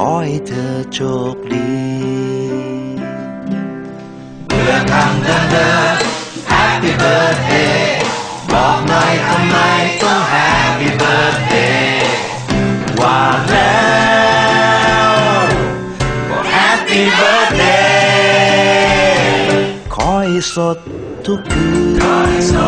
ขอให้เธอโชคดีเมื่อคำเดินเดิน Happy Birthday บอกหน่อยทำไมต้อง Happy Birthday ว่าแล้วก็ Happy Birthday ขอให้สดทุกคืน